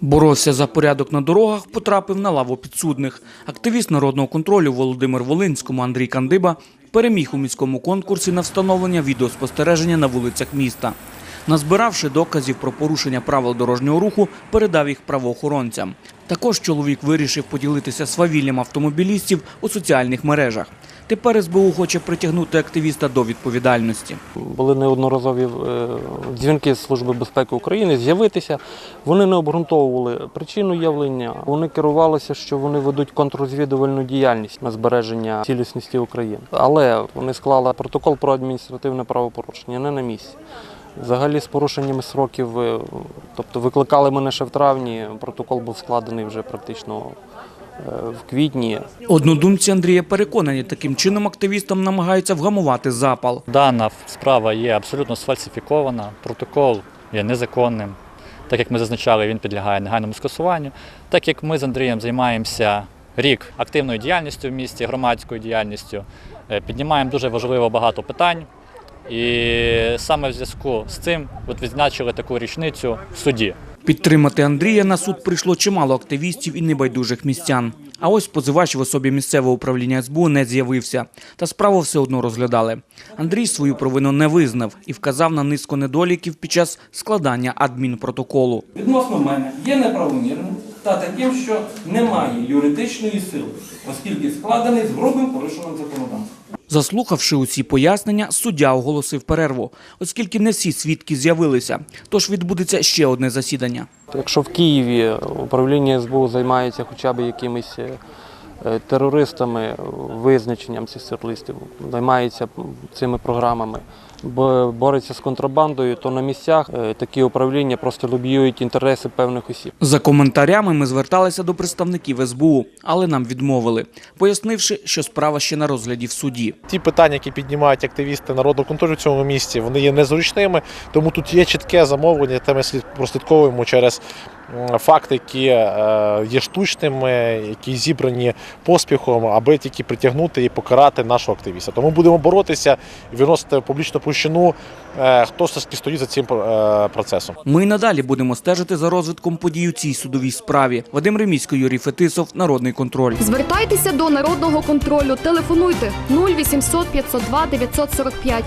Боровся за порядок на дорогах, потрапив на лаву підсудних. Активіст народного контролю Володимир Волинському Андрій Кандиба переміг у міському конкурсі на встановлення відеоспостереження на вулицях міста. Назбиравши доказів про порушення правил дорожнього руху, передав їх правоохоронцям. Також чоловік вирішив поділитися свавіллям автомобілістів у соціальних мережах. Тепер СБУ хоче притягнути активіста до відповідальності. Були неодноразові е, дзвінки з Служби безпеки України з'явитися. Вони не обґрунтовували причину явлення. Вони керувалися, що вони ведуть контррозвідувальну діяльність на збереження цілісності України. Але вони склали протокол про адміністративне правопорушення не на місці. Взагалі з порушеннями сроків, е, тобто викликали мене ще в травні. Протокол був складений вже практично в квітні. Однодумці Андрія переконані, таким чином активістам намагаються вгамувати запал. Дана справа є абсолютно сфальсифікована, протокол є незаконним. Так як ми зазначали, він підлягає негайному скасуванню. Так як ми з Андрієм займаємося рік активною діяльністю в місті, громадською діяльністю, е, піднімаємо дуже важливо багато питань. І саме в зв'язку з цим от відзначили таку річницю в суді. Підтримати Андрія на суд прийшло чимало активістів і небайдужих містян. А ось позивач в особі місцевого управління СБУ не з'явився, та справу все одно розглядали. Андрій свою провину не визнав і вказав на низку недоліків під час складання адмінпротоколу. відносно мене є неправомірним та таким, що не має юридичної сили, оскільки складений з грубим порушенням законодавства. Заслухавши усі пояснення, суддя оголосив перерву, оскільки не всі свідки з'явилися. Тож відбудеться ще одне засідання. Якщо в Києві управління СБУ займається хоча б якимись е, терористами, визначенням цих терористів, займається цими програмами, бо- бореться з контрабандою, то на місцях е, такі управління просто лобіюють інтереси певних осіб. За коментарями ми зверталися до представників СБУ, але нам відмовили, пояснивши, що справа ще на розгляді в суді. Ті питання, які піднімають активісти народного контролю в цьому місті, вони є незручними, тому тут є чітке замовлення, те ми слід прослідковуємо через факти, які е, є штучними, які зібрані поспіхом, аби тільки притягнути і покарати нашого активіста. Тому будемо боротися і виносити публічну площину, е, хто стоїть за цим е, процесом. Ми й надалі будемо стежити за розвитком подій у цій судовій справі. Вадим Ремісько, Юрій Фетисов, Народний контроль. Звертайтеся до народного контролю. Телефонуйте 0800 502 945.